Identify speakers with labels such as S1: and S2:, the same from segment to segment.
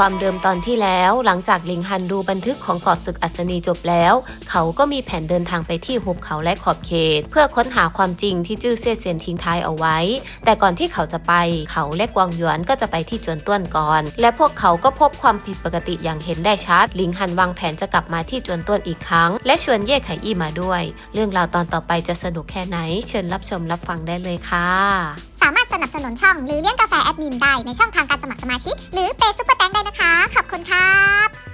S1: ความเดิมตอนที่แล้วหลังจากลิงฮันดูบันทึกของเกาะศึกอัศนีจบแล้ว เขาก็มีแผนเดินทางไปที่หุบเขาและขอบเขต เพื่อค้นหาความจริงที่จื้อเซี่ยเซียนทิ้งท้ายเอาไว้ แต่ก่อนที่เขาจะไป เขาและกวางหยวนก็จะไปที่จวนต้วนก่อน และพวกเขาก็พบความผิดปกติอย่างเห็นได้ชัดลิงฮันวางแผนจะกลับมาที่จวนต้วนอีกครั้ง และชวนเย่ไขอี้มาด้วย เรื่องราวตอนต่อไปจะสนุกแค่ไหน เชิญรับชมรับฟังได้เลยค่ะ
S2: สามารถสนับสนุนช่องหรือเลี้ยงกาแฟแอดมินได้ในช่องทางการสมัครสมาชิก หรือเปซุปเปอร์แตงได้นะคะ ขอบคุณครับ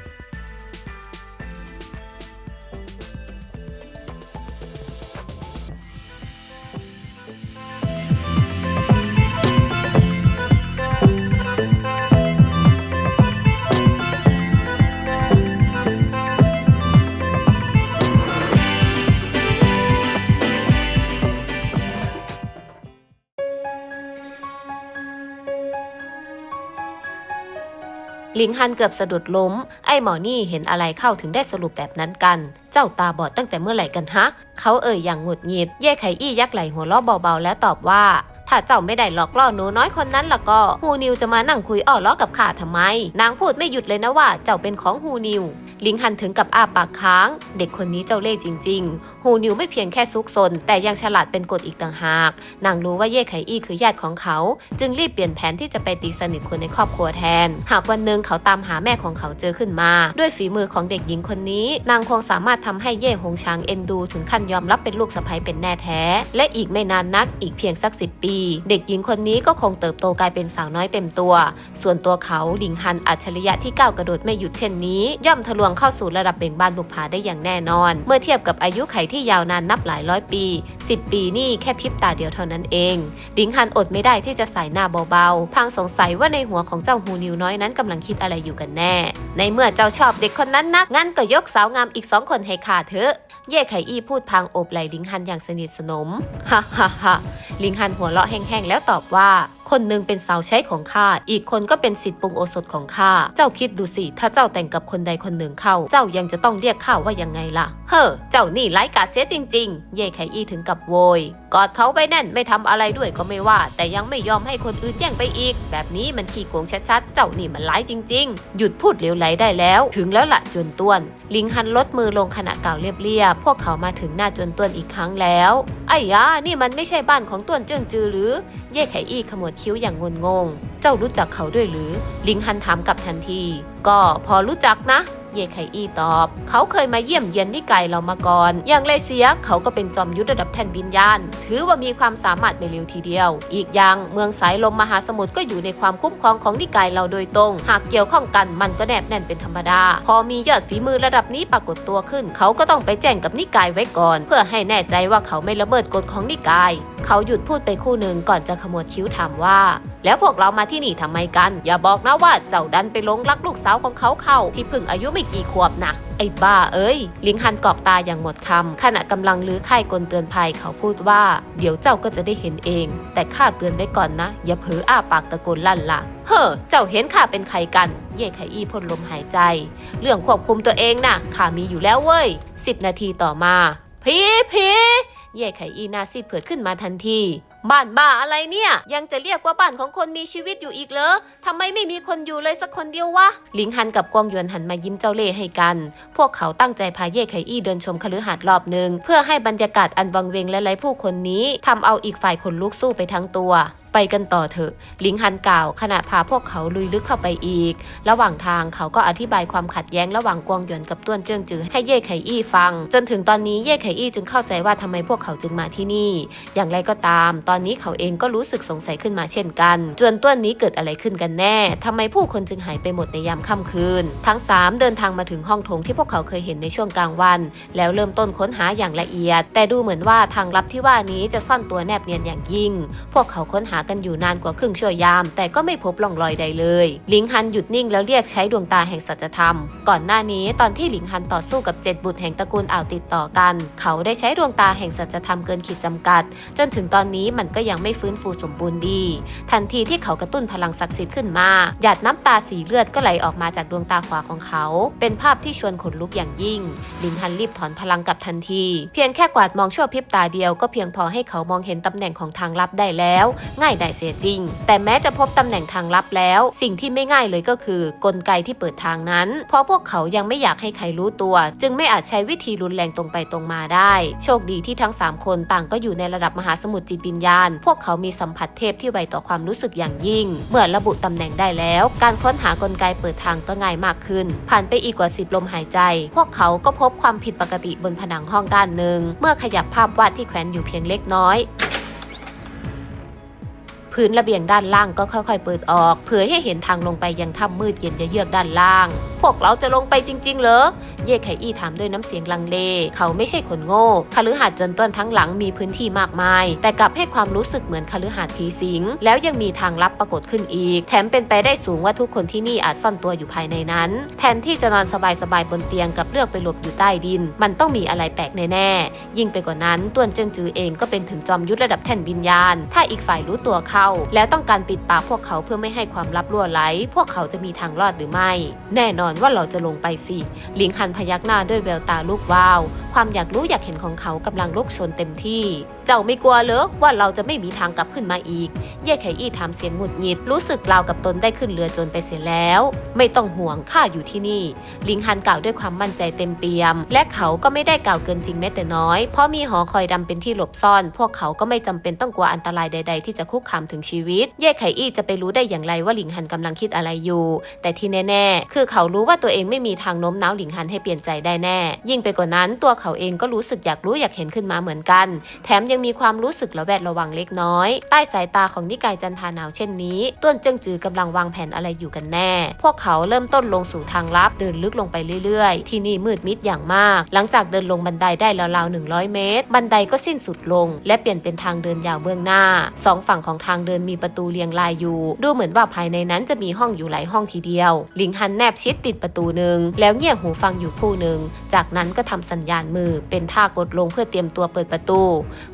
S1: ลิงฮันเกือบสะดุดล้ม ไอ้หมอนี่เห็นอะไรเข้าถึงได้สรุปแบบนั้นกัน เจ้าตาบอดตั้งแต่เมื่อไหร่กันฮะ เขาเอ่ยอย่างหงุดหงิด เย่ไขอี้ยักไหลหัวเราะเบาๆ แล้วตอบว่า ถ้าเจ้าไม่ได้หลอกล่อหนูน้อยคนนั้นล่ะก็ฮูนิวจะมานั่งคุยอ้อล้อกับข้าทำไม นางพูดไม่หยุดเลยนะว่าเจ้าเป็นของฮูนิวลิงฮันถึงกับอ้าปากค้าง เด็กคนนี้เจ้าเล่ห์จริง ๆ ฮูนิวไม่เพียงแค่ซุกซน แต่ยังฉลาดเป็นกฎอีกต่างหาก นางรู้ว่าเย่ไขอี้คือญาติของเขา จึงรีบเปลี่ยนแผนที่จะไปตีสนิทคนในครอบครัวแทน หากวันหนึ่งเขาตามหาแม่ของเขาเจอขึ้นมา ด้วยฝีมือของเด็กหญิงคนนี้ นางคงสามารถทำให้เย่หงชางเอ็นดู ถึงขั้นยอมรับเป็นลูกสะใภ้เป็นแน่แท้ และอีกไม่นานนักอีกเพียงสักสิปีเด็กหญิงคนนี้ก็คงเติบโตกลายเป็นสาวน้อยเต็มตัว ส่วนตัวเขาหลิงฮันอัจฉริยะที่ก้าวกระโดดไม่หยุดเช่นนี้ ย่อมทะลวงเข้าสู่ระดับเบ่งบานบุกผาได้อย่างแน่นอน เมื่อเทียบกับอายุไขที่ยาวนานนับหลายร้อยปี 10 ปีนี่แค่พริบตาเดียวเท่านั้นเองหลิงฮันอดไม่ได้ที่จะใส่หน้าเบาๆ พังสงสัยว่าในหัวของเจ้าฮูนิวน้อยนั้นกำลังคิดอะไรอยู่กันแน่ ในเมื่อเจ้าชอบเด็กคนนั้นนักงั้นก็ยกสาวงามอีกสองคนให้ข้าเถอะ เย่ไขอี้พูดพางโอบไหล่ลิงฮันอย่างสนิทสนม ฮ่าฮ่าฮ่าลิงฮันหัวเราะแห้งๆแล้วตอบว่า คนหนึ่งเป็นสาวใช้ของข้า อีกคนก็เป็นสิทธิ์ปรุงโอสถของข้า เจ้าคิดดูสิ ถ้าเจ้าแต่งกับคนใดคนหนึ่งเข้า เจ้ายังจะต้องเรียกข้าว่ายังไงล่ะ เฮ้อ เจ้านี่ไร้กาเสียจริง ๆ เย่ไขอี้ถึงกับโวย กอดเขาไปแน่นไม่ทำอะไรด้วยก็ไม่ว่า แต่ยังไม่ยอมให้คนอื่นแย่งไปอีก แบบนี้มันขี้โกงชัดๆ เจ้านี่มันร้ายจริง ๆ หยุดพูดเหลวไหลได้แล้ว ถึงแล้วละจวนต้วน ลิงฮันลดมือลงขณะกล่าวเรียบๆ พวกเขามาถึงหน้าจวนต้วนอีกครั้งแล้ว ไอ้ยานี่มันไม่ใช่บ้านของต้วนเจิ้งจือหรือ เย่ไขอี้ขมวดคิ้วอย่างงนงง เจ้ารู้จักเขาด้วยหรือ ลิงฮันถามกลับทันที ก็พอรู้จักนะ เย่ไคอี้ตอบ เขาเคยมาเยี่ยมเยียนนิกายเรามาก่อน อย่างเลเซียเขาก็เป็นจอมยุทธระดับแท่นวิญญาณ ถือว่ามีความสามารถไม่เร็วทีเดียว อีกอย่างเมืองสายลมมหาสมุทรก็อยู่ในความคุ้มครองของนิกายเราโดยตรง หากเกี่ยวข้องกันมันก็แนบแน่นเป็นธรรมดา พอมียอดฝีมือระดับนี้ปรากฏตัวขึ้น เขาก็ต้องไปแจ้งกับนิกายไว้ก่อน เพื่อให้แน่ใจว่าเขาไม่ละเมิดกฎของนิกาย เขาหยุดพูดไปคู่หนึ่งก่อนจะขมวดคิ้วถามว่า แล้วพวกเรามาที่นี่ทำไมกัน อย่าบอกนะว่าเจ้าดันไปลงรักลูกสาวของเขาเข้า ที่เพิ่งอายุไม่กี่ขวบนะไอ้บ้าเอ้ย ลิงฮันกรอกตาอย่างหมดคำขณะกำลังลื้อไข่กลเตือนภัยเขาพูดว่า เดี๋ยวเจ้าก็จะได้เห็นเอง แต่ข้าเตือนไว้ก่อนนะ อย่าเผลออ้าปากตะโกนลั่นละเฮ้อเจ้าเห็นข้าเป็นใครกัน เย่ไขอี้พ่นลมหายใจ เรื่องควบคุมตัวเองน่ะข้ามีอยู่แล้วเว้ยสิบนาทีต่อมา พีพี เย่ไขอีหน้าซีดเผือดขึ้นมาทันที บ้านบ้าอะไรเนี่ย ยังจะเรียกว่าบ้านของคนมีชีวิตอยู่อีกเหรอทำไมไม่มีคนอยู่เลยสักคนเดียววะหลิงฮันกับกวงหยวนหันมายิ้มเจ้าเล่ห์ให้กัน พวกเขาตั้งใจพาเย่ไขอี้เดินชมคฤหาสน์รอบหนึ่งเพื่อให้บรรยากาศอันวังเวงและไร้ผู้คนนี้ทำเอาอีกฝ่ายขนลุกสู้ไปทั้งตัว ไปกันต่อเถอะลิงฮันกล่าวขณะพาพวกเขาลุยลึกเข้าไปอีก ระหว่างทางเขาก็อธิบายความขัดแย้งระหว่างกวางหยวนกับต้วนเจิ้งจือให้เย่ไคอี้ฟัง จนถึงตอนนี้เย่ไคอี้จึงเข้าใจว่าทำไมพวกเขาจึงมาที่นี่ อย่างไรก็ตาม ตอนนี้เขาเองก็รู้สึกสงสัยขึ้นมาเช่นกัน จวนต้วนนี้เกิดอะไรขึ้นกันแน่ทำไมผู้คนจึงหายไปหมดในยามค่ำคืน ทั้งสามเดินทางมาถึงห้องโถงที่พวกเขาเคยเห็นในช่วงกลางวัน แล้วเริ่มต้นค้นหาอย่างละเอียด แต่ดูเหมือนว่าทางลับที่ว่านี้จะซ่อนตัวแนบเนียนอย่างยิ่ง พวกเขาค้นหากันอยู่นานกว่าครึ่งชั่วยาม แต่ก็ไม่พบร่องรอยใดเลย หลิงฮันหยุดนิ่งแล้วเรียกใช้ดวงตาแห่งสัจธรรม ก่อนหน้านี้ตอนที่หลิงฮันต่อสู้กับเจ็ดบุตรแห่งตระกูลอ่าวติดต่อกัน เขาได้ใช้ดวงตาแห่งสัจธรรมเกินขีดจำกัด จนถึงตอนนี้มันก็ยังไม่ฟื้นฟูสมบูรณ์ดี ทันทีที่เขากระตุ้นพลังศักดิ์สิทธิ์ขึ้นมา หยาดน้ำตาสีเลือดก็ไหลออกมาจากดวงตาขวาของเขา เป็นภาพที่ชวนขนลุกอย่างยิ่ง หลินฮันรีบถอนพลังกลับทันที เพียงแค่กวาดมองชั่วพริบตาเดียวก็เพียงพอให้เขามองเห็นตำแหน่งของทางลับได้แล้วง่ายายได้เสียจริง แต่แม้จะพบตำแหน่งทางลับแล้ว สิ่งที่ไม่ง่ายเลยก็คือ กลไกที่เปิดทางนั้น เพราะพวกเขายังไม่อยากให้ใครรู้ตัว จึงไม่อาจใช้วิธีรุนแรงตรงไปตรงมาได้ โชคดีที่ทั้ง 3 คนต่างก็อยู่ในระดับมหาสมุทรจิตวิญญาณ พวกเขามีสัมผัสเทพที่ไวต่อความรู้สึกอย่างยิ่ง เมื่อระบุตำแหน่งได้แล้ว การค้นหากลไกเปิดทางก็ง่ายมากขึ้น ผ่านไปอีกกว่า 10 ลมหายใจ พวกเขาก็พบความผิดปกติบนผนังห้องด้านหนึ่ง เมื่อขยับภาพวาดที่แขวนอยู่เพียงเล็กน้อย พื้นระเบียงด้านล่างก็ค่อยๆ เปิดออกเผยให้เห็นทางลงไปยังถ้ำมืดเย็นเยือกด้านล่าง พวกเราจะลงไปจริง ๆ เหรอ เย่ไขอี้ถามด้วยน้ำเสียงลังเล เขาไม่ใช่คนโง่คฤหาสน์จนต้นทั้งหลังมีพื้นที่มากมาย แต่กลับให้ความรู้สึกเหมือนคฤหาสน์ผีสิง แล้วยังมีทางลับปรากฏขึ้นอีก แถมเป็นไปได้สูงว่าทุกคนที่นี่อาจซ่อนตัวอยู่ภายในนั้น แทนที่จะนอนสบายๆบนเตียงกับเลือกไปหลบอยู่ใต้ดิน มันต้องมีอะไรแปลกแน่ๆยิ่งไปกว่านั้นต้วนเจิงจือเองก็เป็นถึงจอมยุทธระดับแท่นวิญญาณ ถ้าอีกฝ่ายรู้ตัวเขาแล้วต้องการปิดปากพวกเขาเพื่อไม่ให้ความลับรั่วไหล พวกเขาจะมีทางรอดหรือไม่ แน่นอนว่าเราจะลงไปสิ หลิงฮันพยักหน้าด้วยแววตาลูกวาวความอยากรู้อยากเห็นของเขากำลังลุกชนเต็มที่ เจ้าไม่กลัวเหรอว่าเราจะไม่มีทางกลับขึ้นมาอีก เย่ไขอี้ถามเสียงหงุดหงิดรู้สึกราวกับตนได้ขึ้นเรือจนไปเสียแล้ว ไม่ต้องห่วงข้าอยู่ที่นี่ ลิงฮันกล่าวด้วยความมั่นใจเต็มเปี่ยม และเขาก็ไม่ได้กล่าวเกินจริงแม้แต่น้อย เพราะมีหอคอยดำเป็นที่หลบซ่อน พวกเขาก็ไม่จำเป็นต้องกลัวอันตรายใด ๆ ที่จะคุกคามถึงชีวิต เย่ไขอี้จะไปรู้ได้อย่างไรว่าหลิงฮันกำลังคิดอะไรอยู่ แต่ที่แน่ ๆ คือเขารู้ว่าตัวเองไม่มีทางโน้มน้าวหลิงฮันให้เปลี่ยนใจได้แน่ ยิ่งไปกว่านั้นตัวเขาเองก็รู้สึกอยากรู้อยากเห็นขึ้นมาเหมือนกัน แถมยังมีความรู้สึกระแวดระวังเล็กน้อย ใต้สายตาของนิกายจันทาหนาวเช่นนี้ต้วนเจิงจือกำลังวางแผนอะไรอยู่กันแน่ พวกเขาเริ่มต้นลงสู่ทางลับเดินลึกลงไปเรื่อยๆ ที่นี่มืดมิดอย่างมาก หลังจากเดินลงบันไดได้ราวๆ100 เมตร บันไดก็สิ้นสุดลง และเปลี่ยนเป็นทางเดินยาวเบื้องหน้าสองฝั่งของทางเดินมีประตูเรียงรายอยู่ ดูเหมือนว่าภายในนั้นจะมีห้องอยู่หลายห้องทีเดียว ลิงฮันแนบชิดติดประตูหนึ่งแล้วเงี่ยหูฟังอยู่คู่หนึ่งจากนั้นก็ทำสัญญาณมือ เป็นท่ากดลงเพื่อเตรียมตัวเปิดประตู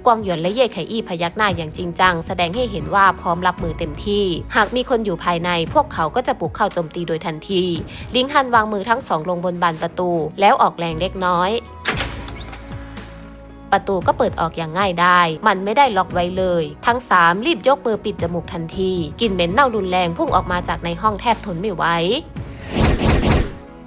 S1: กวางหยวนและเย่ไขอี้พยักหน้าอย่างจริงจัง แสดงให้เห็นว่าพร้อมรับมือเต็มที่ หากมีคนอยู่ภายใน พวกเขาก็จะบุกเข้าโจมตีโดยทันที ลิงฮันวางมือทั้งสองลงบนบานประตู แล้วออกแรงเล็กน้อยประตูก็เปิดออกอย่างง่ายได้ มันไม่ได้ล็อกไว้เลย ทั้งสามรีบยกมือปิดจมูกทันที กลิ่นเหม็นเน่ารุนแรงพุ่งออกมาจากในห้องแทบทนไม่ไหว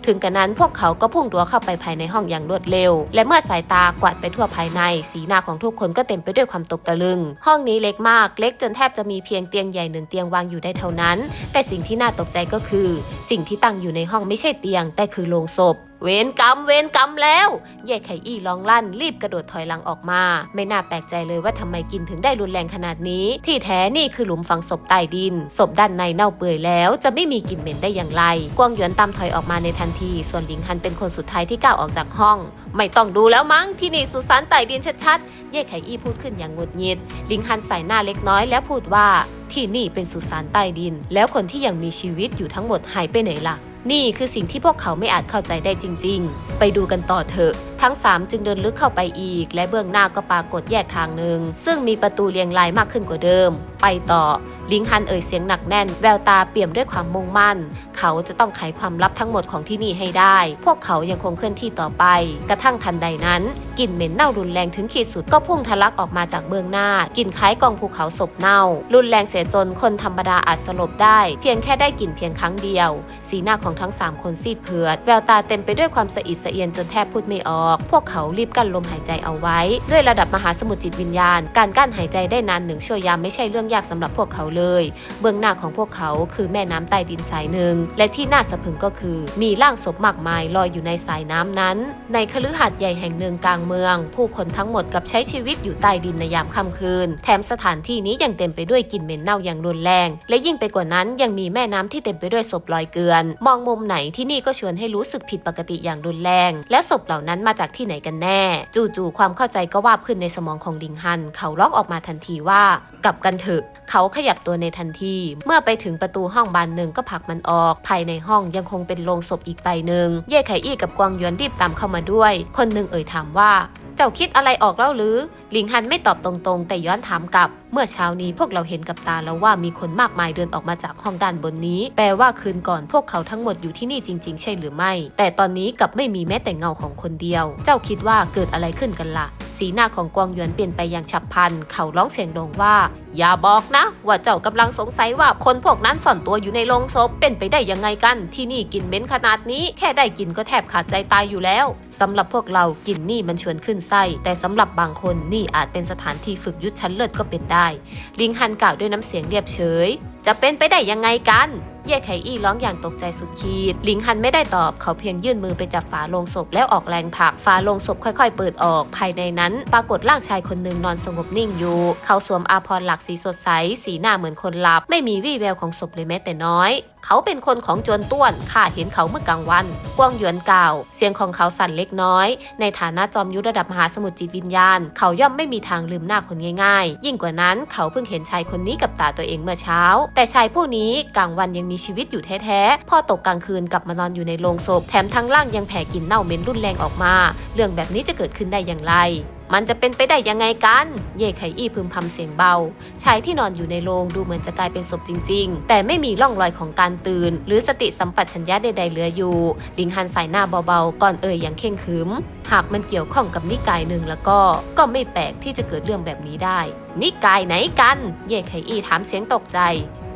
S1: ถึงกระนั้นพวกเขาก็พุ่งตัวเข้าไปภายในห้องอย่างรวดเร็ว และเมื่อสายตากวาดไปทั่วภายใน สีหน้าของทุกคนก็เต็มไปด้วยความตกตะลึง ห้องนี้เล็กมาก เล็กจนแทบจะมีเพียงเตียงใหญ่หนึ่งเตียงวางอยู่ได้เท่านั้น แต่สิ่งที่น่าตกใจก็คือ สิ่งที่ตั้งอยู่ในห้องไม่ใช่เตียง แต่คือโลงศพ เวรกรรมเวรกรรมแล้ว เย่ไข่อี้ร้องลั่นรีบกระโดดถอยหลังออกมา ไม่น่าแปลกใจเลยว่าทำไมกินถึงได้รุนแรงขนาดนี้ ที่แท้นี่คือหลุมฝังศพใต้ดิน ศพด้านในเน่าเปื่อยแล้ว จะไม่มีกลิ่นเหม็นได้อย่างไร กวางหยวนตามถอยออกมาในทันที ส่วนหลิงฮันเป็นคนสุดท้ายที่ก้าวออกจากห้อง ไม่ต้องดูแล้วมั้งที่นี่สุสานใต้ดินชัดๆ เย่ไข่อี้พูดขึ้นอย่างงดงิดลิงฮันใส่หน้าเล็กน้อยแล้วพูดว่า ที่นี่เป็นสุสานใต้ดิน แล้วคนที่ยังมีชีวิตอยู่ทั้งหมดหายไปไหนล่ะ นี่คือสิ่งที่พวกเขาไม่อาจเข้าใจได้จริง ๆ ไปดูกันต่อเถอะ ทั้ง 3 จึงเดินลึกเข้าไปอีก และเบื้องหน้าก็ปรากฏแยกทางหนึ่ง ซึ่งมีประตูเรียงรายมากขึ้นกว่าเดิม ไปต่อ ลิงฮันเอ่ยเสียงหนักแน่น แววตาเปี่ยมด้วยความมุ่งมั่น เขาจะต้องไขความลับทั้งหมดของที่นี่ให้ได้ พวกเขายังคงเคลื่อนที่ต่อไป กระทั่งทันใดนั้นกลิ่นเหม็นเน่ารุนแรงถึงขีดสุดก็พุ่งทะลักออกมาจากเบื้องหน้ากลิ่นคล้ายกองภูเขาศพเน่า รุนแรงเสียจนคนธรรมดาอาจสลบได้ เพียงแค่ได้กลิ่นเพียงครั้งเดียว สีหน้าของทั้งสามคนซีดเผือดแววตาเต็มไปด้วยความสะอิดสะเอียนจนแทบพูดไม่ออกพวกเขารีบกั้นลมหายใจเอาไว้ ด้วยระดับมหาสมุทรจิตวิญญาณ การกั้นหายใจได้นานหนึ่งชั่วยามไม่ใช่เรื่องยากสำหรับพวกเขาเลย เบื้องหน้าของพวกเขาคือแม่น้ำใต้ดินสายหนึ่ง และที่น่าสะพึงก็คือ มีร่างศพมากมายลอยอยู่ในสายน้ำนั้น ในคฤหาสน์ใหญ่แห่งหนึ่งกลางเมือง ผู้คนทั้งหมดกับใช้ชีวิตอยู่ใต้ดินในยามค่ำคืน แถมสถานที่นี้ยังเต็มไปด้วยกลิ่นเหม็นเน่าอย่างรุนแรง และยิ่งไปกว่านั้นยังมีแม่น้ำที่เต็มไปด้วยศพลอยเกลือน มองมุมไหนที่นี่ก็ชวนให้รู้สึกผิดปกติอย่างรุนแรง และศพเหล่านั้นมาจากที่ไหนกันแน่ จู่ๆความเข้าใจก็วาบขึ้นในสมองของลิงฮัน เขาร้องออกมาทันทีว่า กลับกันเถอะ เขาขยับตัวในทันที เมื่อไปถึงประตูห้องบานหนึ่งก็ผลักมันออก ภายในห้องยังคงเป็นโลงศพอีกใบหนึ่งเย่ไขอี้กับกวางยวนรีบตามเข้ามาด้วย คนหนึ่งเอ่ยถามว่า เจ้าคิดอะไรออกแล้วหรือลิงฮันไม่ตอบตรงๆ แต่ย้อนถามกลับ เมื่อเช้านี้พวกเราเห็นกับตาแล้วว่ามีคนมากมายเดินออกมาจากห้องด้านบนนี้ แปลว่าคืนก่อนพวกเขาทั้งหมดอยู่ที่นี่จริง ๆ ใช่หรือไม่ แต่ตอนนี้กลับไม่มีแม้แต่เงาของคนเดียว เจ้าคิดว่าเกิดอะไรขึ้นกันล่ะ สีหน้าของกวางหยวนเปลี่ยนไปอย่างฉับพลัน เขาร้องเสียงด่งว่า อย่าบอกนะ ว่าเจ้ากำลังสงสัยว่าคนพวกนั้นซ่อนตัวอยู่ในโรงศพเป็นไปได้ยังไงกัน ที่นี่กลินเหม็นขนาดนี้ แค่ได้กลินก็แทบขาดใจตายอยู่แล้วสำหรับพวกเรากลินนี่มันชวนขึ้นไส้แต่สำหรับบางคนนี่อาจเป็นสถานที่ฝึกยุทธชั้นเลิศก็เป็นได้ลิงฮันกล่าวด้วยน้ำเสียงเรียบเฉย จะเป็นไปได้ยังไงกัน เย่ไคอี้ร้องอย่างตกใจสุดขีด ลิงฮันไม่ได้ตอบ เขาเพียงยื่นมือไปจับฝาโลงศพแล้วออกแรงผลัก ฝาโลงศพค่อยๆ เปิดออก ภายในนั้น ปรากฏร่างชายคนหนึ่งนอนสงบนิ่งอยู่ เขาสวมอาภรณ์หลักสีสดใส สีหน้าเหมือนคนหลับ ไม่มีวี่แววของศพเลยแม้แต่น้อย เขาเป็นคนของโจวนต้วนข้าเห็นเขาเมื่อกลางวัน กวางหยวนกล่าว เสียงของเขาสั่นเล็กน้อย ในฐานะจอมยุทธระดับมหาสมุทรจิตวิญญาณ เขาย่อมไม่มีทางลืมหน้าคนง่ายๆ ยิ่งกว่านั้นเขาเพิ่งเห็นชายคนนี้กับตาตัวเองเมื่อเช้า แต่ชายผู้นี้กลางวันยังมีชีวิตอยู่แท้ๆ พอตกกลางคืนกลับมานอนอยู่ในโรงศพ แถมทั้งร่างยังแผ่กลิ่นเน่าเหม็นรุนแรงออกมา เรื่องแบบนี้จะเกิดขึ้นได้อย่างไร มันจะเป็นไปได้ยังไงกัน เย่ไคอี้พึมพำเสียงเบา ชายที่นอนอยู่ในโรงดูเหมือนจะกลายเป็นศพจริง ๆ แต่ไม่มีร่องรอยของการตื่น หรือสติสัมปชัญญะใดๆเหลืออยู่ ลิงฮันสายหน้าเบาๆ ก่อนเอ่ยอย่างเข่งขึม หากมันเกี่ยวข้องกับนิกายหนึ่งแล้วก็ ก็ไม่แปลกที่จะเกิดเรื่องแบบนี้ได้ นิกายไหนกัน เย่ไคอี้ถามเสียงตกใจ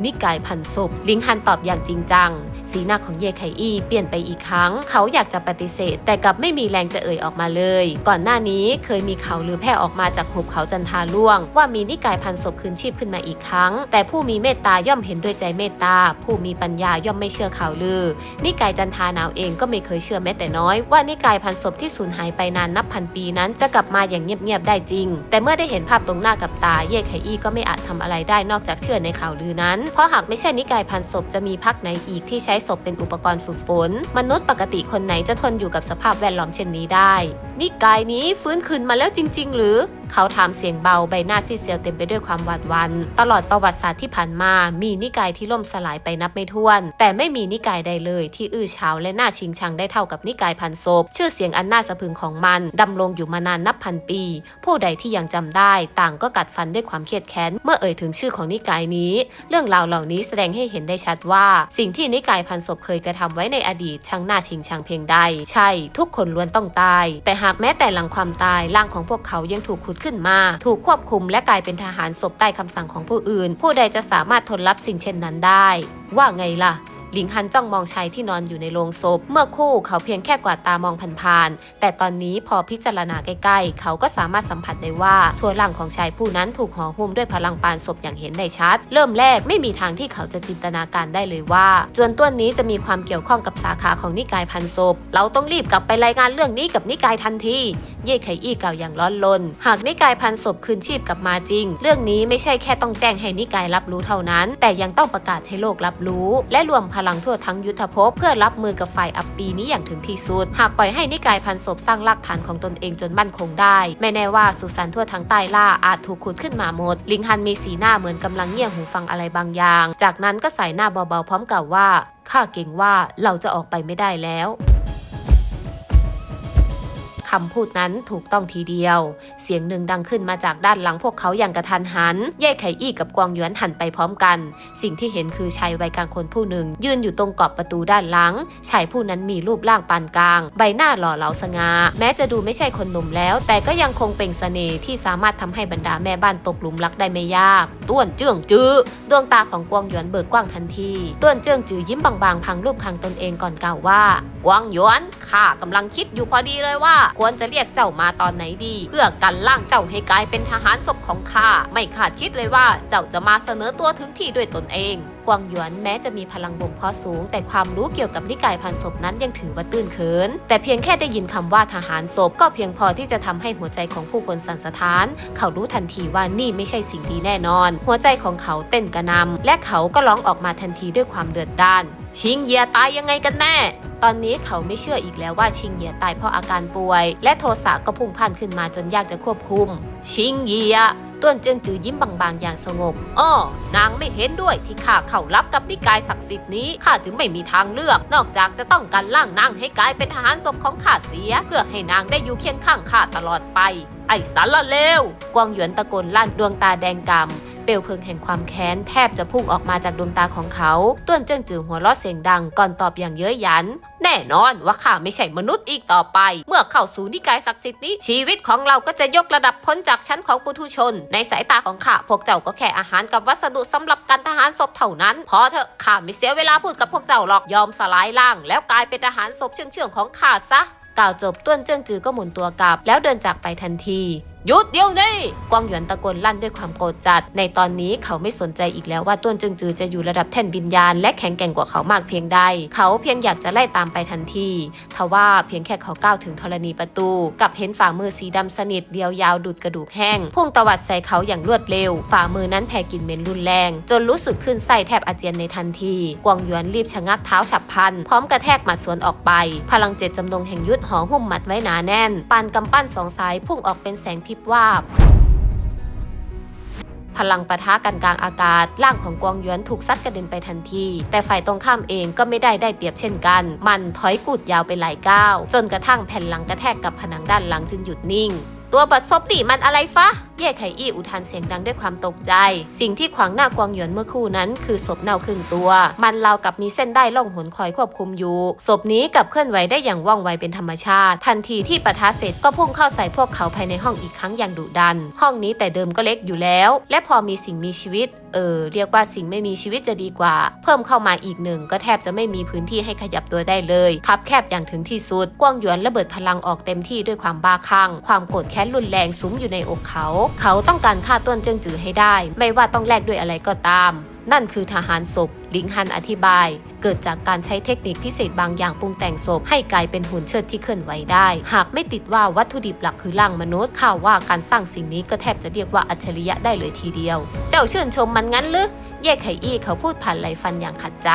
S1: นิกายพันศพลิงฮันตอบอย่างจริงจัง สีหน้าของเย่ไคอี้เปลี่ยนไปอีกครั้ง เขาอยากจะปฏิเสธ แต่กลับไม่มีแรงจะเอ่ยออกมาเลย ก่อนหน้านี้เคยมีข่าวลือแพร่ออกมาจากหุบเขาจันทาล่วง ว่ามีนิกายพันศพคืนชีพขึ้นมาอีกครั้ง แต่ผู้มีเมตตาย่อมเห็นด้วยใจเมตตา ผู้มีปัญญาย่อมไม่เชื่อข่าวลือ นิกายจันทานาวเองก็ไม่เคยเชื่อแม้แต่น้อย ว่านิกายพันศพที่สูญหายไปนานนับพันปีนั้นจะกลับมาอย่างเงียบๆได้จริง แต่เมื่อได้เห็นภาพตรงหน้ากับตาเย่ไคอี้ก็ไม่อาจทำอะไรได้นอกจากเชื่อในข่าวลือนั้นเพราะหากไม่ใช่นิกายพันศพจะมีพักไหนอีกที่ใช้ศพเป็นอุปกรณ์ฝึกฝน มนุษย์ปกติคนไหนจะทนอยู่กับสภาพแวดล้อมเช่นนี้ได้ นิกายนี้ฟื้นคืนมาแล้วจริง ๆ หรือ เขาถามเสียงเบาใบหน้าซีเซียวเต็มไปด้วยความหวาดวัน ตลอดประวัติศาสตร์ที่ผ่านมา มีนิกายที่ล่มสลายไปนับไม่ถ้วน แต่ไม่มีนิกายใดเลยที่อื้อฉาวและน่าชิงชังได้เท่ากับนิกายพันศพชื่อเสียงอันน่าสะพึงของมันดำรงอยู่มานานนับพันปี ผู้ใดที่ยังจำได้ ต่างก็กัดฟันด้วยความเครียดแค้นเมื่อเอ่ยถึงชื่อของนิกายนี้ เรื่องราวเหล่านี้แสดงให้เห็นได้ชัดว่า สิ่งที่นิกายพันศพเคยกระทำไว้ในอดีตช่างน่าชิงชังเพียงใด ใช่ ทุกคนล้วนต้องตาย แต่หากแม้แต่หลังความตายร่างของพวกเขายังถูกขุดขึ้นมา ถูกควบคุมและกลายเป็นทหารศพใต้คำสั่งของผู้อื่น ผู้ใดจะสามารถทนรับสิ่งเช่นนั้นได้ ว่าไงล่ะ หลิงฮันจ้องมองชายที่นอนอยู่ในโรงศพ เมื่อคู่เขาเพียงแค่กวาดตามองผ่านๆ แต่ตอนนี้พอพิจารณาใกล้ๆ เขาก็สามารถสัมผัสได้ว่าทั่วร่างของชายผู้นั้นถูกห่อหุ้มด้วยพลังปานศพอย่างเห็นได้ชัด เริ่มแรกไม่มีทางที่เขาจะจินตนาการได้เลยว่า จวนต้นนี้จะมีความเกี่ยวข้องกับสาขาของนิกายพันศพ เราต้องรีบกลับไปรายงานเรื่องนี้กับนิกายทันทีเย่ไคอี้กล่าวอย่างร้อนรน หากนิกายพันศพคืนชีพกลับมาจริง เรื่องนี้ไม่ใช่แค่ต้องแจ้งให้นิกายรับรู้เท่านั้น แต่ยังต้องประกาศให้โลกรับรู้ และรวมพลังทั่วทั้งยุทธภพเพื่อรับมือกับฝ่ายอัปปีนี้อย่างถึงที่สุด หากปล่อยให้นิกายพันศพสร้างรากฐานของตนเองจนมั่นคงได้ ไม่แน่ว่าสุสานทั่วทั้งใต้ล่าอาจถูกขุดขึ้นมาหมด ลิงฮันมีสีหน้าเหมือนกำลังเงี่ยหูฟังอะไรบางอย่าง จากนั้นก็ใส่หน้าเบาๆพร้อมกับว่าข้าเก่งว่าเราจะออกไปไม่ได้แล้ว คำพูดนั้นถูกต้องทีเดียว เสียงหนึ่งดังขึ้นมาจากด้านหลังพวกเขาอย่างกระทันหัน เย่ไคอี้กับกวางหยวนหันไปพร้อมกัน สิ่งที่เห็นคือชายวัยกลางคนผู้หนึ่ง ยืนอยู่ตรงกรอบประตูด้านหลัง ชายผู้นั้นมีรูปร่างปานกลาง ใบหน้าหล่อเหลาสง่าแม้จะดูไม่ใช่คนหนุ่มแล้ว แต่ก็ยังคงเปล่งเสน่ห์ที่สามารถทำให้บรรดาแม่บ้านตกหลุมรักได้ไม่ยาก ต้วนเจื้องจื้อดวงตาของกวางหยวนเบิกกว้างทันที ต้วนเจื้องจื้อยิ้มบางๆพังรูปคางตนเองก่อนกล่าวว่ากวางหยวนข้ากำลังคิดอยู่พอดีเลยว่าควรจะเรียกเจ้ามาตอนไหนดี เพื่อกันล่างเจ้าให้กลายเป็นทหารศพของข้าไม่คาดคิดเลยว่าเจ้าจะมาเสนอตัวถึงที่ด้วยตนเอง กวางหยวนแม้จะมีพลังบ่มเพาะสูง แต่ความรู้เกี่ยวกับนิกายพันศพนั้นยังถือว่าตื้นเขิน แต่เพียงแค่ได้ยินคำว่าทหารศพ ก็เพียงพอที่จะทำให้หัวใจของผู้คนสั่นสะท้าน เขารู้ทันทีว่านี่ไม่ใช่สิ่งดีแน่นอน หัวใจของเขาเต้นกระนำและเขาก็ร้องออกมาทันทีด้วยความเดือดด้านชิงเยียตายยังไงกันแน่ ตอนนี้เขาไม่เชื่ออีกแล้วว่าชิงเยียตายเพราะอาการป่วย และโทสะก็พุ่งพ่านขึ้นมาจนยากจะควบคุม ชิงเยีย ต้วนเจิงจือยิ้มบางๆ อย่างสงบ อ้อนางไม่เห็นด้วยที่ข้าเข้ารับกับนิกายศักดิ์สิทธิ์นี้ ข้าจึงไม่มีทางเลือก นอกจากจะต้องการล่างนางให้กลายเป็นทหารศพของข้าเสีย เพื่อให้นางได้อยู่เคียงข้างข้าตลอดไป ไอ้สารเลว กวางหยวนตะโกนลั่นดวงตาแดงกำ เปลวเพลิงแห่งความแค้นแทบจะพุ่งออกมาจากดวงตาของเขาต้วนเจิ้งจือหัวเราะเสียงดังก่อนตอบอย่างเย้ยหยัน แน่นอนว่าข้าไม่ใช่มนุษย์อีกต่อไป เมื่อเข้าสู่นิกายศักดิ์สิทธิ์นี้ชีวิตของเราก็จะยกระดับพ้นจากชั้นของปุถุชน ในสายตาของข้าพวกเจ้าก็แค่อาหารกับวัสดุสำหรับการทหารศพเท่านั้นพอเถอะข้าไม่เสียเวลาพูดกับพวกเจ้าหรอกยอมสลายร่าง แล้วกลายเป็นทหารศพเชื่องๆของข้าซะกล่าวจบต้วนเจิ้งจือก็หมุนตัวกลับ แล้วเดินจากไปทันที หยุดเดี๋ยวนี้กวางหยวนตะโกนลั่นด้วยความโกรธจัด ในตอนนี้เขาไม่สนใจอีกแล้วว่าต้วนจิงจือจะอยู่ระดับแท่นวิญญาณ และแข็งแกร่งกว่าเขามากเพียงใด เขาเพียงอยากจะไล่ตามไปทันทีทว่าเพียงแค่เขาก้าวถึงธรณีประตู กับเห็นฝ่ามือสีดำสนิทเดียวยาวดุดกระดูกแห้ง พุ่งตวัดใส่เขาอย่างรวดเร็ว ฝ่ามือนั้นแผ่กลิ่นเหม็นรุนแรง จนรู้สึกขึ้นไส้แทบอาเจียนในทันที กวางหยวนรีบชะงักเท้าฉับพลัน พร้อมกระแทกหมัดสวนออกไป พลังเจ็ดจำนงแห่งยุทธห่อหุ้มหมัดไว้หนาแน่น ปานกำปั้นสองสายพุ่งออกเป็นแสงพริบวาบ พลังปะทะกันกลางอากาศ ร่างของกวางยวนถูกซัดกระเด็นไปทันที แต่ฝ่ายตรงข้ามเองก็ไม่ได้ได้เปรียบเช่นกัน มันถอยกูดยาวไปหลายก้าว จนกระทั่งแผ่นหลังกระแทกกับผนังด้านหลังจึงหยุดนิ่ง ตัวบัดซบตีมันอะไรฟะเย่ไข่อี้อุทานเสียงดังด้วยความตกใจ สิ่งที่ขวางหน้ากวางหยวนเมื่อคู่นั้นคือศพเน่าครึ่งตัว มันราวกับมีเส้นได้ล่องหนคอยควบคุมอยู่ ศพนี้กับเคลื่อนไหวได้อย่างว่องไวเป็นธรรมชาติ ทันทีที่ปะทะเสร็จก็พุ่งเข้าใส่พวกเขาภายในห้องอีกครั้งอย่างดุดัน ห้องนี้แต่เดิมก็เล็กอยู่แล้ว และพอมีสิ่งมีชีวิตเออเรียกว่าสิ่งไม่มีชีวิตจะดีกว่า เพิ่มเข้ามาอีกหนึ่งก็แทบจะไม่มีพื้นที่ให้ขยับตัวได้เลยคับแคบอย่างถึงที่สุดกวางหยวนระเบิดพลังออกเต็มที่ด้วยความบ้าคลั่งความโกรธแค้นรุนแรงสุมอยู่ในอกเขาเขาต้องการฆ่าต้วนเจิงจือให้ได้ ไม่ว่าต้องแลกด้วยอะไรก็ตาม นั่นคือทหารศพลิงฮันอธิบาย เกิดจากการใช้เทคนิคพิเศษบางอย่างปรุงแต่งศพให้กลายเป็นหุ่นเชิดที่เคลื่อนไหวได้ หากไม่ติดว่าวัตถุดิบหลักคือร่างมนุษย์ข่าวว่าการสร้างสิ่งนี้ก็แทบจะเรียกว่าอัจฉริยะได้เลยทีเดียว เจ้าชื่นชมมันงั้นหรือเย่ไขอี้เขาพูดผ่านไหลฟันอย่างขัดใจ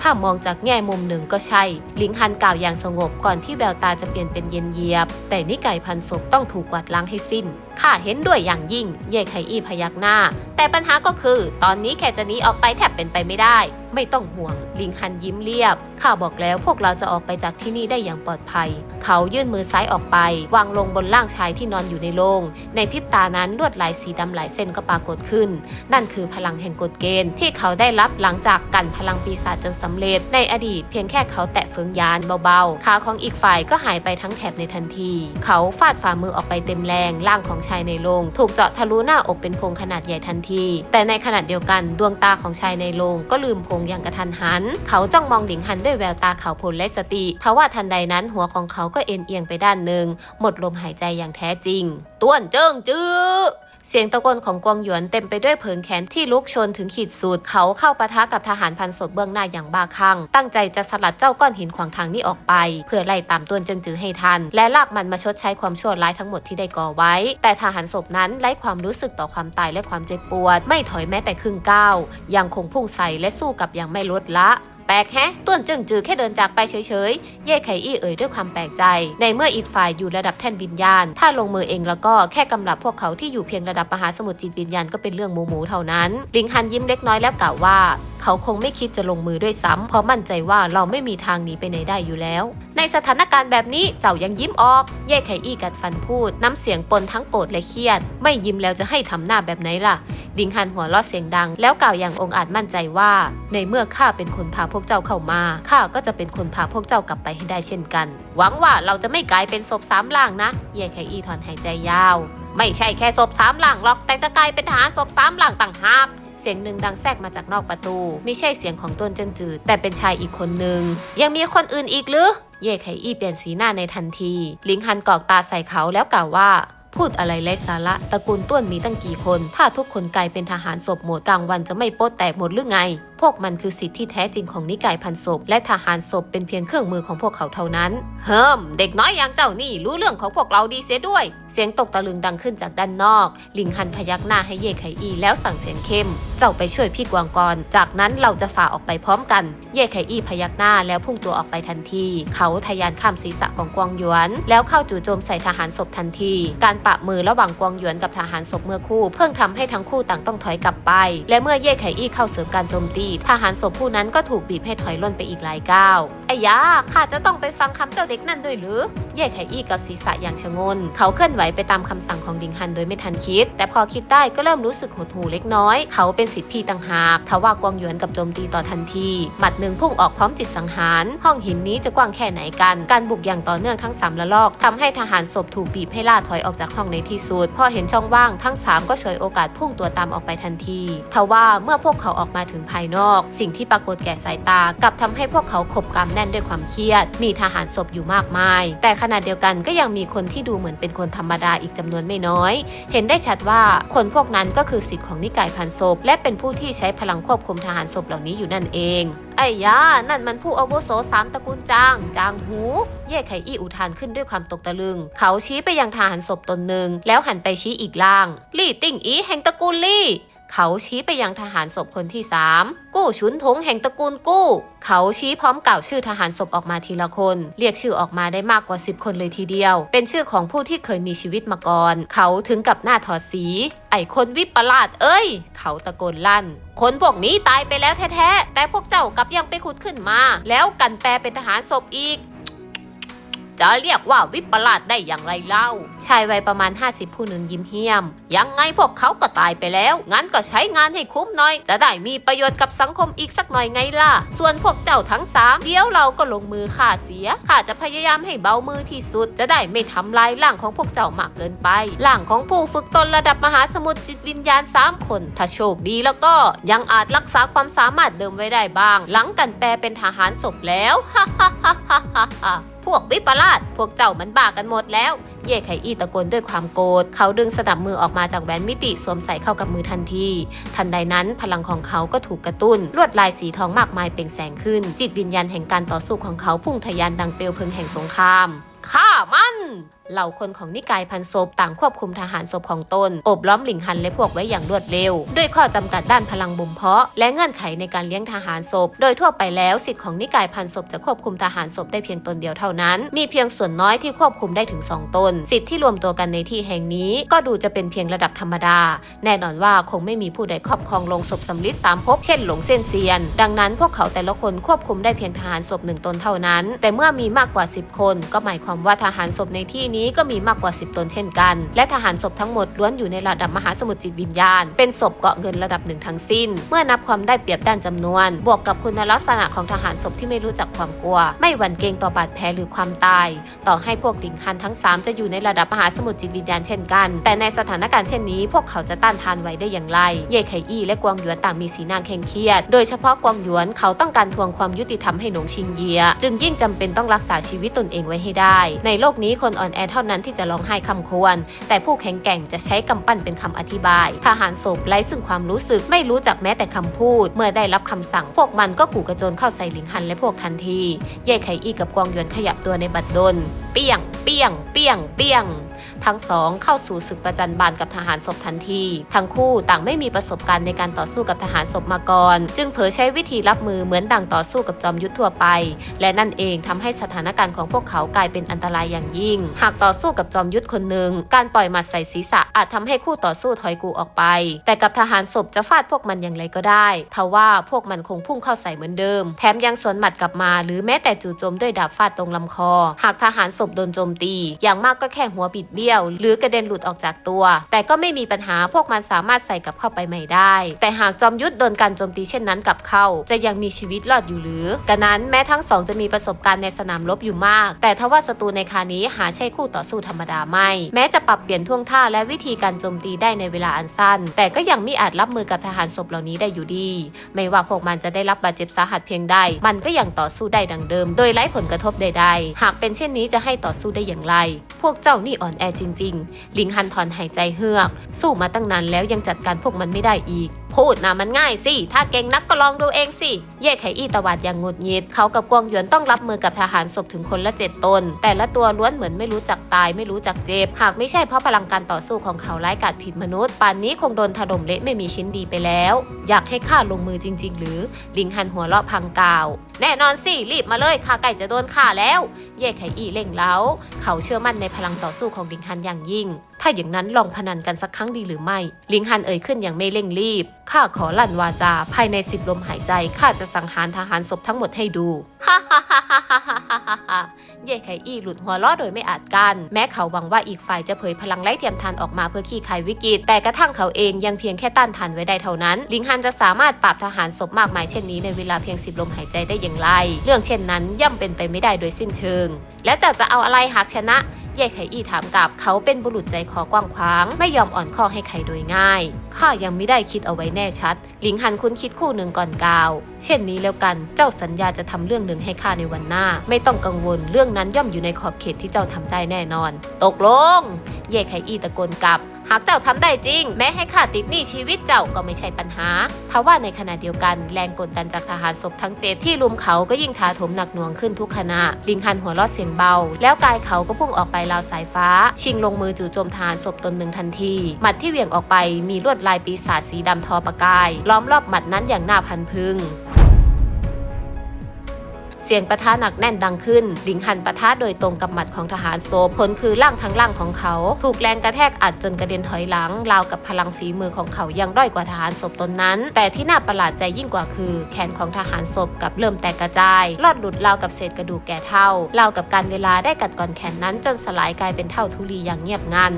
S1: ถ้ามองจากแง่มุมหนึ่งก็ใช่ ลิงฮันกล่าวอย่างสงบก่อนที่แววตาจะเปลี่ยนเป็นเย็นเยียบ แต่นิไก่พันศพต้องถูกกวาดล้างให้สิ้น ข้าเห็นด้วยอย่างยิ่ง เย่ไขอี้พยักหน้า แต่ปัญหาก็คือ ตอนนี้แค่จะหนีออกไปแทบเป็นไปไม่ได้ ไม่ต้องห่วง ลิงฮันยิ้มเรียบ ข้าบอกแล้วพวกเราจะออกไปจากที่นี่ได้อย่างปลอดภัย เขายื่นมือซ้ายออกไป วางลงบนร่างชายที่นอนอยู่ในโรงในพริบตานั้นลวดลายสีดำหลายเส้นก็ปรากฏขึ้น นั่นคือพลังแห่งกฎเกณฑ์ที่เขาได้รับหลังจากกันพลังปีศาจจนสำเร็จ ในอดีตเพียงแค่เขาแตะเฟืองยานเบาๆขาของอีกฝ่ายก็หายไปทั้งแถบในทันที เขาฟาดฝ่ามือออกไปเต็มแรงร่างของชายในโรงถูกเจาะทะลุหน้าอกเป็นโพรงขนาดใหญ่ทันที แต่ในขณะเดียวกันดวงตาของชายในโรงก็ลืมโพรงอย่างกระทันหัน เขาจ้องมองหลิงฮันด้วยแววตาเขาวพลและสติทว่าทันใดนั้นหัวของเขาก็เอ็นเอียงไปด้านหนึ่งหมดลมหายใจอย่างแท้จริง ต้วนเจิ้งจื้อ เสียงตะโกนของกวงหยวนเต็มไปด้วยเผิงแขนที่ลุกชนถึงขีดสุดเขาเข้าปะทะกับทหารพันศพเบื้องหน้าอย่างบ้าคลั่งตั้งใจจะสลัดเจ้าก้อนหินขวางทางนี้ออกไป เพื่อไล่ตามต้วนเจิงจือให้ทัน และลากมันมาชดใช้ความชั่วร้ายทั้งหมดที่ได้ก่อไว้ แต่ทหารศพนั้นไร้ความรู้สึกต่อความตายและความเจ็บปวด ไม่ถอยแม้แต่ครึ่งก้าวยังคงพุ่งใส่และสู้กับอย่างไม่ลดละ ปลกแฮะ ต้วนจึงจือแค่เดินจากไปเฉยๆ เย่ไขอี้เอ่ยด้วยความแปลกใจ ในเมื่ออีกฝ่ายอยู่ระดับแท่นวิญญาณ ถ้าลงมือเองแล้วก็แค่กำลับพวกเขาที่อยู่เพียงระดับมหาสมุทรจิตวิญญาณก็เป็นเรื่องหมูหมูๆเท่านั้นลิงฮันยิ้มเล็กน้อยแล้วกล่าวว่า เขาคงไม่คิดจะลงมือด้วยซ้ำเพราะมั่นใจว่าเราไม่มีทางหนีไปไหนได้อยู่แล้ว ในสถานการณ์แบบนี้เจ้ายังยิ้มออก เย่ไขอี้กัดฟันพูด น้ำเสียงปนทั้งโกรธและเครียด ไม่ยิ้มแล้วจะให้ทำหน้าแบบไหนล่ะลิงฮันหัวเราะเสียงดัง แล้วกล่าวอย่างองอาจมั่นใจว่า ในเมื่อข้าเป็นคนพาพวกเจ้าเข้ามาข้าก็จะเป็นคนพาพวกเจ้ากลับไปให้ได้เช่นกัน หวังว่าเราจะไม่กลายเป็นศพสามล่างนะเย่ไคอี้ถอนหายใจยาว ไม่ใช่แค่ศพสามล่างหรอกแต่จะกลายเป็นทหารศพสามล่างต่างหาก เสียงหนึ่งดังแทรกมาจากนอกประตู ไม่ใช่เสียงของต้นเจิงจืดแต่เป็นชายอีกคนหนึ่ง ยังมีคนอื่นอีกหรือ เย่ไคอี้เปลี่ยนสีหน้าในทันที ลิงฮันกอกตาใส่เขาแล้วกล่าวว่าพูดอะไรไร้สาระตระกูลต้วนมีตั้งกี่คน ถ้าทุกคนกลายเป็นทหารศพหมดกลางวันจะไม่โป๊ะแตกหมดหรือไง พวกมันคือสิทธิที่แท้จริงของนิกายพันศพ และทหารศพเป็นเพียงเครื่องมือของพวกเขาเท่านั้นเฮิมเด็กน้อยอย่างเจ้านี่รู้เรื่องของพวกเราดีเสียด้วย เสียงตกตะลึงดังขึ้นจากด้านนอก ลิงฮันพยักหน้าให้เย่ไขอีแล้วสั่งเสียงเข้ม เจ้าไปช่วยพี่กวางกรจากนั้นเราจะฝ่าออกไปพร้อมกัน เย่ไขอีพยักหน้าแล้วพุ่งตัวออกไปทันที เขาทะยานข้ามศีรษะของกวางหยวน แล้วเข้าจู่โจมใส่ทหารศพทันที การปะมือระหว่างกวางหยวนกับทหารศพเมื่อคู่ เพิ่งทำให้ทั้งคู่ต่างต้องถอยกลับไป และเมื่อเย่ไขอี้เข้าเสริมการโจมตีทหารศพผู้นั้นก็ถูกบีบให้ถอยล่นไปอีกหลายก้าวไอ้ยาข้าจะต้องไปฟังคำเจ้าเด็กนั่นด้วยหรือ เย่ไขอี้กับศีรษะอย่างชะงน เขาเคลื่อนไหวไปตามคำสั่งของดิงฮันโดยไม่ทันคิด แต่พอคิดได้ก็เริ่มรู้สึกหดหู่เล็กน้อย เขาเป็นสิทธิพี่ต่างหากทว่ากวางหยวนกับโจมตีต่อทันที หมัดหนึ่งพุ่งออกพร้อมจิตสังหาร ห้องหินนี้จะกว้างแค่ไหนกัน การบุกอย่างต่อเนื่องทั้งสามละลอกทำให้ทหารศพถูกบีบให้ล่าถอยออกจากห้องในที่สุด พอเห็นช่องว่างทั้งสามก็ฉวยโอกาสพุ่งตัวตามออกไปทันทีทว่าเมื่อพวกเขาออกมาถึงภายนอกสิ่งที่ปรากฏแก่สายตากลับทำให้พวกเขาขบกำแน่นด้วยความเครียด มีทหารศพอยู่มากมาย แต่ขณะเดียวกันก็ยังมีคนที่ดูเหมือนเป็นคนธรรมดาอีกจำนวนไม่น้อย เห็นได้ชัดว่าคนพวกนั้นก็คือสิทธิ์ของนิกายพันศพและเป็นผู้ที่ใช้พลังควบคุมทหารศพเหล่านี้อยู่นั่นเองไอ้ยา นั่นมันผู้อาวุโสสามตระกูลจาง จางหู เย่ไขอี้อุทานขึ้นด้วยความตกตะลึง เขาชี้ไปยังทหารศพตนหนึ่ง แล้วหันไปชี้อีกล่าง ลี่ติ่งอีแห่งตระกูลลี่ เขาชี้ไปยังทหารศพคนที่สามกู้ชุนทงแห่งตระกูลกู้ เขาชี้พร้อมกล่าวชื่อทหารศพออกมาทีละคน เรียกชื่อออกมาได้มากกว่า 10 คนเลยทีเดียว เป็นชื่อของผู้ที่เคยมีชีวิตมาก่อน เขาถึงกับหน้าถอดสี ไอ้คนวิปลาสเอ้ย เขาตะโกนลั่น คนพวกนี้ตายไปแล้วแท้ๆ แต่พวกเจ้ากลับยังไปขุดขึ้นมา แล้วกันแปลเป็นทหารศพอีก จะเรียกว่าวิปลาสได้อย่างไรเล่า ชายวัยประมาณ 50 ผู้หนึ่งยิ้มเหี้ยม ยังไงพวกเขาก็ตายไปแล้ว งั้นก็ใช้งานให้คุ้มหน่อย จะได้มีประโยชน์กับสังคมอีกสักหน่อยไงล่ะ ส่วนพวกเจ้าทั้งสามเดี๋ยวเราก็ลงมือฆ่าเสีย ข้าจะพยายามให้เบามือที่สุด จะได้ไม่ทำลายร่างของพวกเจ้ามากเกินไป ร่างของผู้ฝึกตนระดับมหาสมุทรจิตวิญญาณ 3 คน ถ้าโชคดีแล้วก็ยังอาจรักษาความสามารถเดิมไว้ได้บ้าง หลังกันแปลเป็นทหารศพแล้วฮ่าฮ่าฮ่าฮ่าฮ่า พวกวิปลาสพวกเจ้ามันบ้ากันหมดแล้ว เย่ไขอี้ตะโกนด้วยความโกรธ เขาดึงสนับมือออกมาจากแหวนมิติสวมใส่เข้ากับมือทันที ทันใดนั้นพลังของเขาก็ถูกกระตุ้น ลวดลายสีทองมากมายเปล่งแสงขึ้น จิตวิญญาณแห่งการต่อสู้ของเขาพุ่งทะยานดังเปลวเพลิงแห่งสงครามฆ่ามัน เหล่าคนของนิกายพันศพต่างควบคุมทหารศพของตนโอบล้อมหลิงฮันและพวกไว้อย่างรวดเร็ว ด้วยข้อจำกัดด้านพลังบ่มเพาะ และเงื่อนไขในการเลี้ยงทหารศพ โดยทั่วไปแล้วสิทธิ์ของนิกายพันศพจะควบคุมทหารศพได้เพียงตนเดียวเท่านั้น มีเพียงส่วนน้อยที่ควบคุมได้ถึง 2 ตน สิทธิ์ที่รวมตัวกันในที่แห่งนี้ก็ดูจะเป็นเพียงระดับธรรมดา แน่นอนว่าคงไม่มีผู้ใดครอบครองลงศพสำลิดสามภพเช่นหลงเส้นเซียน ดังนั้นพวกเขาแต่ละคนควบคุมได้เพียงทหารศพหนึ่งตนเท่านั้น แต่เมื่อมีมากกว่า 10 คน ก็หมายความว่าทหารศพในที่นี้ก็มีมากกว่า 10 ตนเช่นกัน และทหารศพทั้งหมดล้วนอยู่ในระดับมหาสมุทรจิตวิญญาณ เป็นศพเกาะเงินระดับหนึ่งทั้งสิ้น เมื่อนับความได้เปรียบด้านจำนวน บวกกับคุณลักษณะของทหารศพที่ไม่รู้จักความกลัว ไม่หวั่นเกรงต่อบาดแผลหรือความตาย ต่อให้พวกลิงคันทั้ง 3 จะอยู่ในระดับมหาสมุทรจิตวิญญาณเช่นกัน แต่ในสถานการณ์เช่นนี้พวกเขาจะต้านทานไหวได้อย่างไร เย่ไคอี้และกวางหยวนต่างมีสีหน้าเคร่งเครียด โดยเฉพาะกวางหยวนเขาต้องการทวงความยุติธรรมให้หนงชิงเยีย จึงยิ่งจำเป็นต้องรักษาชีวิตตนเองไว้ให้ได้ ในโลกนี้คนอ่อนแอเท่านั้นที่จะร้องไห้คำควร แต่ผู้แข็งแกร่งจะใช้กำปั้นเป็นคำอธิบาย ทหารศพไร้ซึ่งความรู้สึกไม่รู้จักแม้แต่คำพูด เมื่อได้รับคำสั่ง พวกมันก็กู่กระโจนเข้าใส่หลิงฮันและพวกทันที เย่ไคอี้กับกวางยวนขยับตัวในบัดดล เปี้ยง เปี้ยง เปี้ยง เปี้ยง ทั้งสองเข้าสู่ศึกประจันบานกับทหารศพทันที ทั้งคู่ต่างไม่มีประสบการณ์ในการต่อสู้กับทหารศพมาก่อน จึงเผยใช้วิธีรับมือเหมือนดังต่อสู้กับจอมยุทธทั่วไป และนั่นเองทำให้สถานการณ์ของพวกเขากลายเป็นอันตรายอย่างยิ่ง หากต่อสู้กับจอมยุทธคนหนึ่ง การปล่อยหมัดใส่ศีรษะอาจทำให้คู่ต่อสู้ถอยกูออกไป แต่กับทหารศพจะฟาดพวกมันอย่างไรก็ได้ทว่าพวกมันคงพุ่งเข้าใส่เหมือนเดิม แถมยังสวนหมัดกลับมา หรือแม้แต่จู่โจมด้วยดาบฟาดตรงลำคอ หากทหารศพโดนโจมตี อย่างมากก็แค่หัวบิดเบี้ยว หรือกระเด็นหลุดออกจากตัว แต่ก็ไม่มีปัญหาพวกมันสามารถใส่กลับเข้าไปใหม่ได้ แต่หากจอมยุทธโดนการโจมตีเช่นนั้นกลับเข้า จะยังมีชีวิตรอดอยู่หรือ กระนั้นแม้ทั้งสองจะมีประสบการณ์ในสนามรบอยู่มาก แต่ทว่าศัตรูในคานี้หาใช่คู่ต่อสู้ธรรมดาไม่ แม้จะปรับเปลี่ยนท่วงท่าและวิธีการโจมตีได้ในเวลาอันสั้น แต่ก็ยังไม่อาจรับมือกับทหารศพเหล่านี้ได้อยู่ดี ไม่ว่าพวกมันจะได้รับบาดเจ็บสาหัสเพียงใด มันก็ยังต่อสู้ได้ดังเดิม โดยไร้ผลกระทบใดๆ หากเป็นเช่นนี้จะให้ต่อสู้ได้อย่างไร พวกเจ้านี่อ่อนแอจริง ๆ ลิงฮันถอนหายใจเฮือก สู้มาตั้งนานแล้วยังจัดการพวกมันไม่ได้อีก พูดนะมันง่ายสิ ถ้าเก่งนักก็ลองดูเองสิ เย่ไขอี้ตวาดอย่างงดหงิดเขากับกวงหยวนต้องรับมือกับทหารศพถึงคนละเจ็ดตน แต่ละตัวล้วนเหมือนไม่รู้จักตายไม่รู้จักเจ็บ หากไม่ใช่เพราะพลังการต่อสู้ของเขาร้ายกาจผิดมนุษย์ป่านนี้คงโดนถล่มเละไม่มีชิ้นดีไปแล้ว อยากให้ข้าลงมือจริง ๆ หรือ ลิงฮันหัวเราะพังกล่าว แน่นอนสิรีบมาเลยข้าไก่จะโดนฆ่าแล้ว เย่ไขอี้เล่งเล้า เขาเชื่อมั่นในพลังต่อสู้ของดิงฮันอย่างยิ่ง ถ้าอย่างนั้นลองพนันกันสักครั้งดีหรือไม่ ลิงฮันเอ่ยขึ้นอย่างไม่เร่งรีบ ข้าขอลั่นวาจา ภายในสิบลมหายใจ ข้าจะสังหารทหารศพทั้งหมดให้ดู ฮ่าฮ่าฮ่าฮ่าฮ่าฮ่าฮ่าเย่ไข่อี้หลุดหัวล้อโดยไม่อาจกัน แม้เขาหวังว่าอีกฝ่ายจะเผยพลังไร้เทียมทานออกมาเพื่อขี้ขายวิกฤต แต่กระทั่งเขาเองยังเพียงแค่ต้านทานไว้ได้เท่านั้น ลิงฮันจะสามารถปราบทหารศพมากมายเช่นนี้ในเวลาเพียงสิบลมหายใจได้อย่างไร เรื่องเช่นนั้นย่ำเป็นไปไม่ได้โดยสิ้นเชิง แล้วจะจะเอาอะไรหากชนะ เย่ไขอี้ถามกลับเขาเป็นบุรุษใจคอกว้างขวาง ไม่ยอมอ่อนข้อให้ใครโดยง่าย ข้ายังไม่ได้คิดเอาไว้แน่ชัด หลิงหันคุ้นคิดคู่หนึ่งก่อนกล่าว เช่นนี้แล้วกัน เจ้าสัญญาจะทำเรื่องหนึ่งให้ข้าในวันหน้า ไม่ต้องกังวล เรื่องนั้นย่อมอยู่ในขอบเขตที่เจ้าทำได้แน่นอน ตกลง เย่ไขอี้ตะโกนกลับ หากเจ้าทำได้จริง แม้ให้ข้าติดหนี้ชีวิตเจ้าก็ไม่ใช่ปัญหาเพราะว่าในขณะเดียวกันแรงกดดันจากทหารศพทั้งเจ็ดที่ลุมเขาก็ยิ่งถาถมหนักหน่วงขึ้นทุกขณะ ลิงฮันหัวราะเสียงเบา แล้วกายเขาก็พุ่งออกไปราวสายฟ้า ชิงลงมือจู่โจมทหารศพตนหนึ่งทันที หมัดที่เหวี่ยงออกไปมีลวดลายปีศาจสีดำทอประกาย ล้อมรอบหมัดนั้นอย่างน่าพันพึง สียงปะทะหนักแน่นดังขึ้น ลิงฮันปะทะโดยตรงกับหมัดของทหารโซผลคือร่างทั้งร่างของเขา ถูกแรงกระแทกอัดจนกระเด็นถอยหลัง ราวกับพลังฝีมือของเขายังด้อยกว่าทหารศพตนนั้น แต่ที่น่าประหลาดใจยิ่งกว่าคือ แขนของทหารศพกับเริ่มแตกกระจายลอดหลุดราวกับเศษกระดูกแก่เท่าราวกับการเวลาได้กัดก่อนแขนนั้นจนสลายกลายเป็นเท่าทุลีอย่างเงียบงัน